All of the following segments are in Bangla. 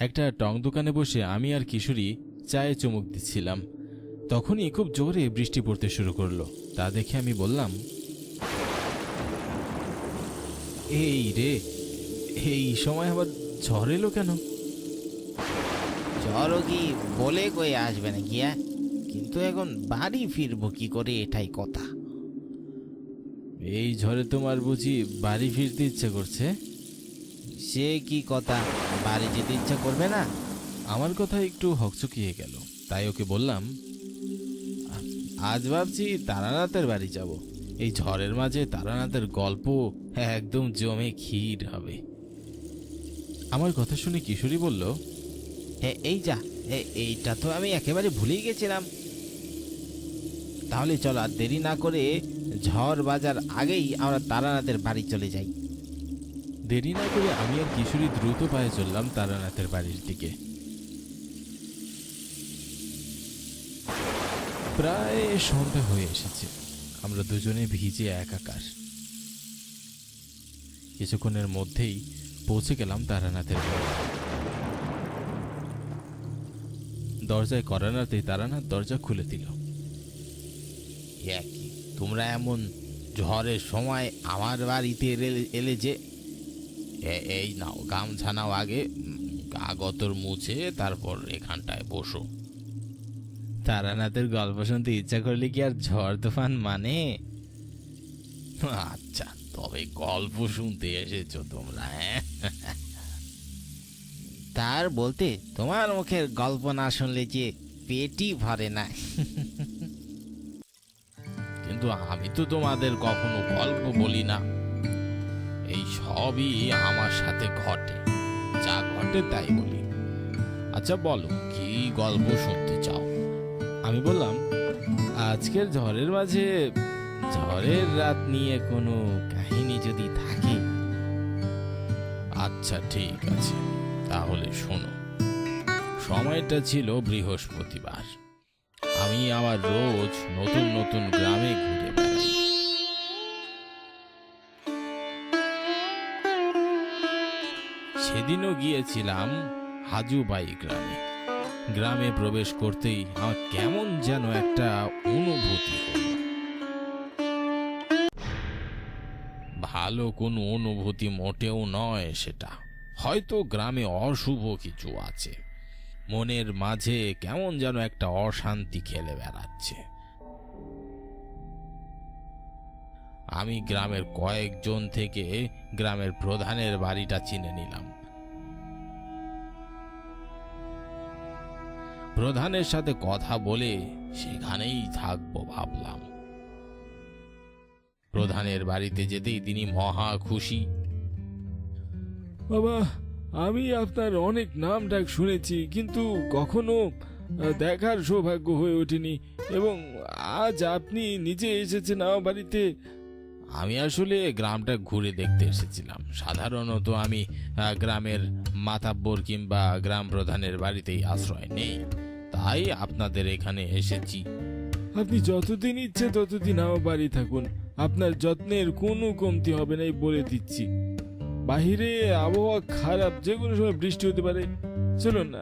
একটা টং দোকানে বসে আমি আর কিশোরী চায়ে চুমুক দিচ্ছিলাম। তখনই খুব জোরে বৃষ্টি পড়তে শুরু করল। তা দেখে আমি বললাম এই রে এই সময় আবার ঝড় এলো কেন? চলো কি বলে কয়ে আসবে না গিয়া কিন্তু এখন বাড়ি ফিরবো কি করে এটাই কথা। এই ঝড়ে তোমার বুঝি বাড়ি ফিরতে ইচ্ছে করছে? সে কি কথা? বাড়ি যেতে ইচ্ছা করবে না? আমার কথা একটু হকচকিয়ে গেল তাই ওকে বললাম আজ ভাবছি তারানাথের বাড়ি যাব। এই ঝড়ের মাঝে তারানাথের গল্প একদম জমে ক্ষীর হবে। আমার কথা শুনে কিশোরী বলল হ্যাঁ এই যা এইটা তো আমি একেবারে ভুলেই গেছিলাম। তাহলে চলো আর দেরি না করে ঝড় বাজার আগেই আমরা তারানাথের বাড়ি চলে যাই। দেরি না করে আমি আর কিশোরী দ্রুত পায়ে চললাম তারানাথের বাড়ির দিকে। প্রায় সন্ধ্যা হয়ে এসেছে। আমরা দুজনে ভিজে একাকার। কিছুক্ষণের মধ্যেই পৌঁছে গেলাম তারানাথের দরজায় করানাতে তারানাথ দরজা খুলে দিল। এ কি, তোমরা এমন ঝড়ের সময় আমার বাড়িতে এলে যে এই নাও গামছা নাও আগে উম, কাগতর মুছে তারপর এখানটায় বসো। তারানাথের গল্প শুনতে ইচ্ছা করলে কি আর ঝড় তুফান মানে? আচ্ছা তবে গল্প শুনতে এসেছ তোমরা হ্যাঁ? তার বলতে তোমার মুখের গল্প না শুনলে যে পেটই ভরে না। কিন্তু আমি তো তোমাদের কখনো গল্প বলি না। সবই আমার সাথে ঘটে। যা ঘটে তাই বলি। আচ্ছা বলো, কি গল্প শুনতে চাও? আমি বললাম, আজকের ঝড়ের মাঝে ঝড়ের রাত নিয়ে কোনো কাহিনী যদি থাকে। আচ্ছা ঠিক আছে, তাহলে শোনো। সময়টা ছিল বৃহস্পতিবার। আমি আমার রোজ নতুন নতুন গ্রামে ঘুরে সেদিনও গিয়েছিলাম হাজুবাই গ্রামে। গ্রামে প্রবেশ করতেই আমার কেমন যেন একটা অনুভূতি ভালো কোনো অনুভূতি মোটেও নয় সেটা। হয়তো গ্রামে অশুভ কিছু আছে। মনের মাঝে কেমন যেন একটা অশান্তি খেলে বেড়াচ্ছে। আমি গ্রামের কয়েকজন থেকে গ্রামের প্রধানের বাড়িটা চিনে নিলাম। প্রধানের সাথে কথা বলে সেখানেই থাকব ভাবলাম। প্রধানের বাড়িতে যেতেই তিনি মহা খুশি। বাবা, আমি আপনার অনেক নাম ডাক শুনেছি, কিন্তু কখনো দেখার সৌভাগ্য হয়ে ওঠেনি, এবং আজ আপনি নিজে এসেছেন আমার বাড়িতে আমি আসলে গ্রামটা ঘুরে দেখতে এসেছিলাম। সাধারণত আমি গ্রামের মাতাব্বর কিংবা গ্রাম প্রধানের বাড়িতেই আশ্রয় নেই। তাই আপনাদের এখানে এসেছি। আপনি যতদিন ইচ্ছে ততদিন আমার বাড়ি থাকুন। আপনার যত্নের কোনো কমতি হবে না বলে দিচ্ছি। বাহিরে আবহাওয়া খারাপ যে কোনো সময় বৃষ্টি হতে পারে। চলুন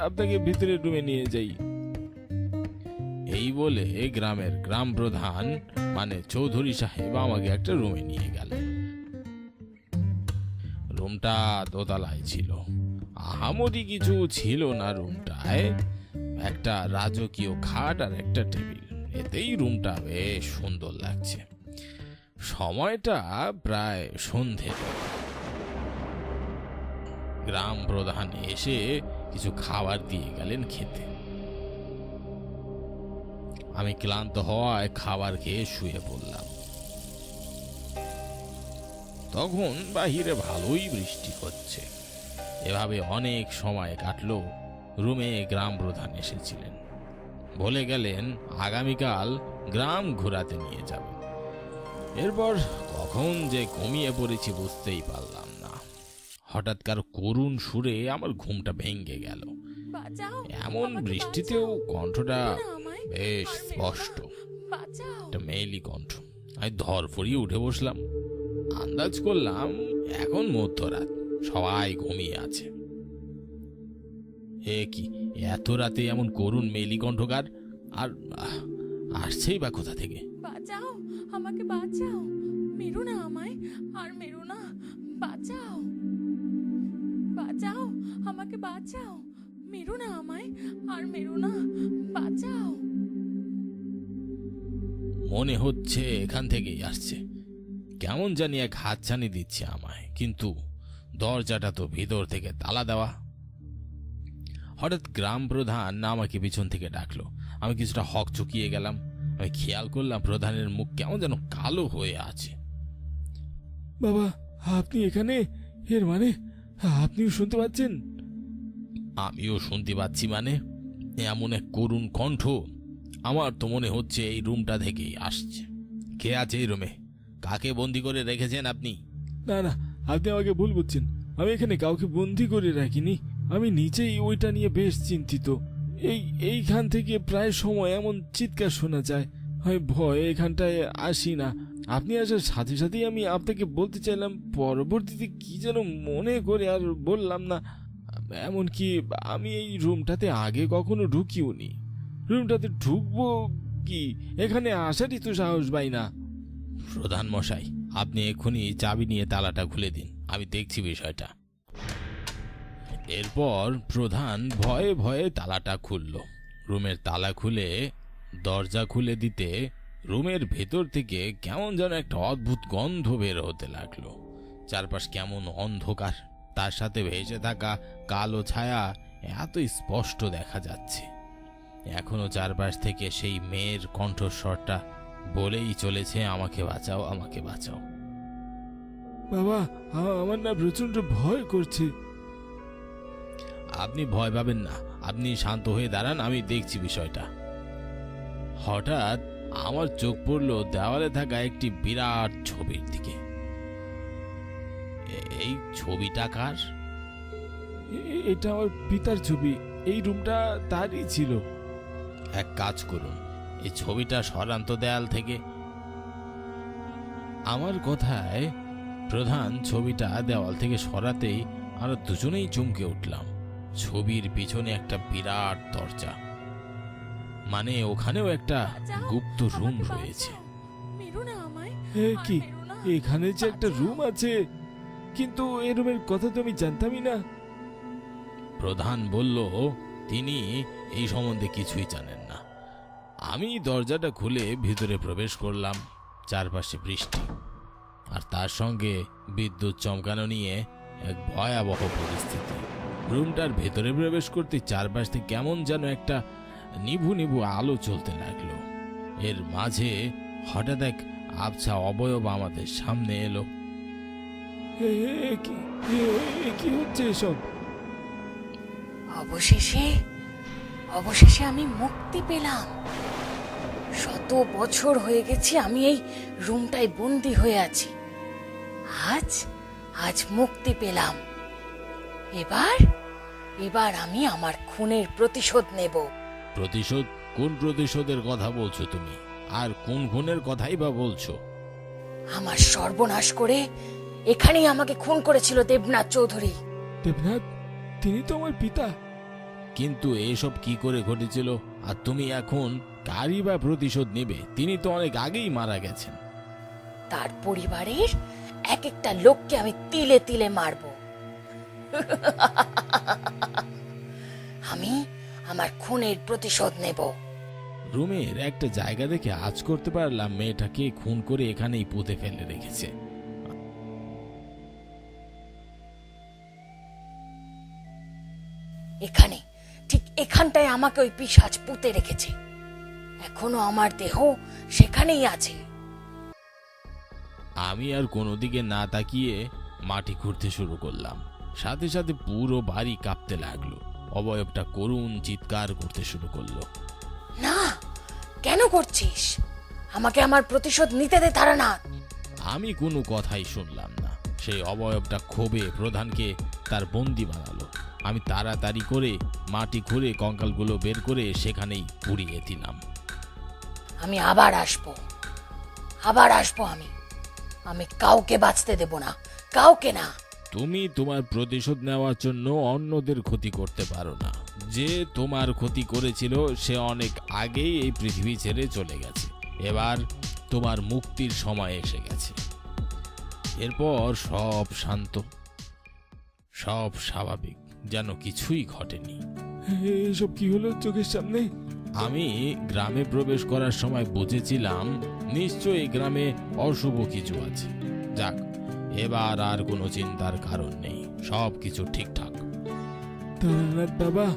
আপনাকে ভিতরে রুমে নিয়ে যাই। এই বলে গ্রামের গ্রাম প্রধান মানে চৌধুরী সাহেব আমাকে একটা রুমে নিয়ে গেলেন। রুমটা দোতলায় ছিল। আহামরি কিছু ছিল না রুমটায়। একটা রাজকীয় খাট আর একটা টেবিল। এতেই রুমটা বেশ সুন্দর লাগছে। সময়টা প্রায় সন্ধে। গ্রাম প্রধান এসে কিছু খাবার দিয়ে গেলেন খেতে। আমি ক্লান্ত হওয়ায় খাবার খেয়ে শুয়ে পড়লাম। তখন বাহিরে ভালোই বৃষ্টি হচ্ছে। এভাবে অনেক সময় কাটলো রুমে গ্রাম প্রধান এসেছিলেন। বলে গেলেন আগামীকাল গ্রাম ঘোরাতে নিয়ে যাবেন এরপর কখন যে ঘুমিয়ে পড়েছি বুঝতেই পারলাম না। হঠাৎ কার করুণ সুরে আমার ঘুমটা ভেঙে গেল। এমন বৃষ্টিতেও কণ্ঠটা বেশ স্পষ্ট। একটা মেয়েলি কণ্ঠ। আমি ধর ফরিয়ে উঠে বসলাম। আন্দাজ করলাম এখন মধ্যরাত, সবাই ঘুমিয়ে আছে। এ কি, এত রাতে এমন করুণ মেলি কণ্ঠকার? আর আসছেই বা কোথা থেকে? বাঁচাও, আমাকে বাঁচাও। মেরো না আমায়, আর মেরো না, বাঁচাও। বাঁচাও, আমাকে বাঁচাও। মেরো না আমায়, আর মেরো না, বাঁচাও। মনে হচ্ছে এখান থেকেই আসছে। কেমন জানি এক হাতছানি দিচ্ছে আমায় কিন্তু দরজাটা তো ভিতর থেকে তালা দেওয়া। হঠাৎ গ্রাম প্রধান আমাকে পিছন থেকে ডাকলো। আমি কিছুটা হক চুকিয়ে গেলাম। আমি খেয়াল করলাম প্রধানের মুখ কেমন যেন কালো হয়ে আছে। বাবা আপনি এখানে? এর মানে? আপনিও শুনতে পাচ্ছেন? আমিও শুনতে পাচ্ছি মানে? এমন এক করুণ কণ্ঠ আমার তো মনে হচ্ছে এই রুমটা থেকেই আসছে। কে আছে এই রুমে? কাকে বন্দি করে রেখেছেন আপনি? না না, আপনি আমাকে ভুল বুঝছেন। আমি এখানে কাউকে বন্দি করে রাখিনি। আমি নিজেই ওইটা নিয়ে বেশ চিন্তিত। এই, এইখান থেকে প্রায় সময় এমন চিৎকার শোনা যায়। আমি ভয় এখানটায় আসি না। আপনি আসার সাথে সাথেই আমি আপনাকে বলতে চাইলাম, পরবর্তীতে কি যেন মনে করে আর বললাম না। এমনকি আমি এই রুমটাতে আগে কখনো ঢুকিও নি। রুমটাতে ঢুকবো কি? এখানে আসারই তো সাহস পাই না। প্রধান মশাই, আপনি এক্ষুনি চাবি নিয়ে তালাটা খুলে দিন। আমি দেখছি বিষয়টা। এরপর প্রধান ভয়ে ভয়ে তালাটা খুলল। রুমের তালা খুলে, দরজা খুলে দিতে রুমের ভেতর থেকে কেমন যেন একটা অদ্ভুত গন্ধ বের হতে লাগল। চারপাশ কেমন অন্ধকার। তার সাথে ভেসে থাকা কালো ছায়া এত স্পষ্ট দেখা যাচ্ছে। এখনও চারপাশ থেকে সেই মেয়ের কণ্ঠস্বরটা বলেই চলেছে আমাকে বাঁচাও আমাকে বাঁচাও। বাবা আমার না প্রচণ্ড ভয় করছে। আপনি ভয় পাবেন না। আপনি শান্ত হয়ে দাঁড়ান আমি দেখছি বিষয়টা। হঠাৎ আমার চোখ পড়ল দেওয়ালে থাকা একটি বিরাট ছবির দিকে। এই ছবিটা কার? এটা আমার পিতার ছবি। এই রুমটা তারই ছিল। এক কাজ করুন এই ছবিটা সরান্ত দেয়াল থেকে। আমার কথায় প্রধান ছবিটা দেওয়াল থেকে সরাতেই আমরা দুজনেই চমকে উঠলাম। ছবির পিছনে একটা বিরাট দরজা মানে ওখানেও একটা গুপ্ত রুম রয়েছে। এ কি? এখানে যে একটা রুম আছে কিন্তু এই রুমের কথা তো আমি জানতামই না। প্রধান বলল তিনি এই সম্বন্ধে কিছুই জানেন না। আমি দরজাটা খুলে ভিতরে প্রবেশ করলাম চারপাশে বৃষ্টি। আর তার সঙ্গে বিদ্যুৎ চমকানো নিয়ে এক ভয়াবহ পরিস্থিতি। রুমটার ভেতরে প্রবেশ করতে চারপাশ থেকে কেমন যেন একটা নিভু নিভু আলো চলতে লাগল। এর মাঝে হঠাৎ এক আবছা অবয়ব আমাদের সামনে এলো। কি হচ্ছে এসব? অবশেষে অবশেষে আমি মুক্তি পেলাম। শত বছর হয়ে গেছে আমি এই রুমটায় বন্দি হয়ে আছি। আজ আজ মুক্তি পেলাম। এবার এবার আমি আমার খুনের প্রতিশোধ নেব। প্রতিশোধ? কোন প্রতিশোধের কথা বলছো তুমি? আর কোন খুনের কথাই বা বলছো? আমার সর্বনাশ করে এখানেই আমাকে খুন করেছিল দেবনাথ চৌধুরী। দেবনাথ তিনি তো আমার পিতা। কিন্তু এসব কি করে ঘটেছিল? আর তুমি এখন কারই বা প্রতিশোধ নেবে তিনি তো অনেক আগেই মারা গেছেন। তার পরিবারের এক একটা লোককে আমি তিলে তিলে মারব। আমি আমার খুনের প্রতিশোধ নেব। রুমের একটা জায়গা দেখে আজ করতে পারলাম মেয়েটাকে খুন করে এখানেই পুঁতে ফেলে রেখেছে। এখানে ঠিক এখানটায় আমাকে ওই পিসাজ পুঁতে রেখেছে। এখনও আমার দেহ সেখানেই আছে। আমি আর কোনো দিকে না তাকিয়ে মাটি খুঁড়তে শুরু করলাম। সাথে সাথে পুরো বাড়ি কাঁপতে লাগল। অবয়বটা করুণ চিৎকার করতে শুরু করল। না কেন করছিস? আমাকে আমার প্রতিশোধ নিতে দে তারা না আমি কোনো কথাই শুনলাম না। সেই অবয়বটা ক্ষোভে প্রধানকে তার বন্দি বানালো। আমি তাড়াতাড়ি করে মাটি খুঁড়ে কঙ্কালগুলো বের করে সেখানেই পুড়িয়ে দিলাম। আমি আবার আসব। আবার আসব আমি। আমি কাউকে বাঁচতে দেব না। কাউকে না। তুমি তোমার প্রতিশোধ নেওয়ার জন্য অন্যদের ক্ষতি করতে পারো না। যে তোমার ক্ষতি করেছিল সে অনেক আগেই এই পৃথিবী ছেড়ে চলে গেছে। এবার তোমার মুক্তির সময় এসে গেছে। এরপর সব শান্ত সব স্বাভাবিক যেন কিছুই ঘটেনি। এসব কি হলো চোখের সামনে? আমি গ্রামে প্রবেশ করার সময় বুঝেছিলাম নিশ্চয়ই গ্রামে অশুভ কিছু আছে। যাক, এবার আর কোনো চিন্তার কারণ নেই, সব কিছু ঠিকঠাক। তারানাথ বাবা,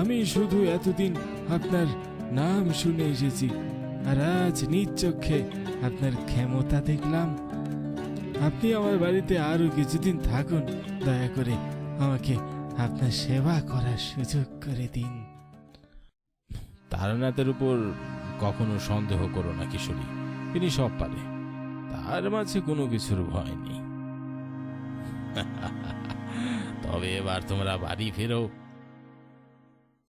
আমি শুধু এতদিন আপনার নাম শুনে এসেছি, আর আজ চোখে আপনার ক্ষমতা দেখলাম। আপনি আমার বাড়িতে আরও কিছুদিন থাকুন, দয়া করে আমাকে আপনার সেবা করার সুযোগ করে দিন। তারানাথের উপর কখনো সন্দেহ করো না, কিশোরী। তিনি সব পারে। তার মাঝে কোনো কিছুর ভয় নেই। তবে এবার তোমরা বাড়ি ফেরো।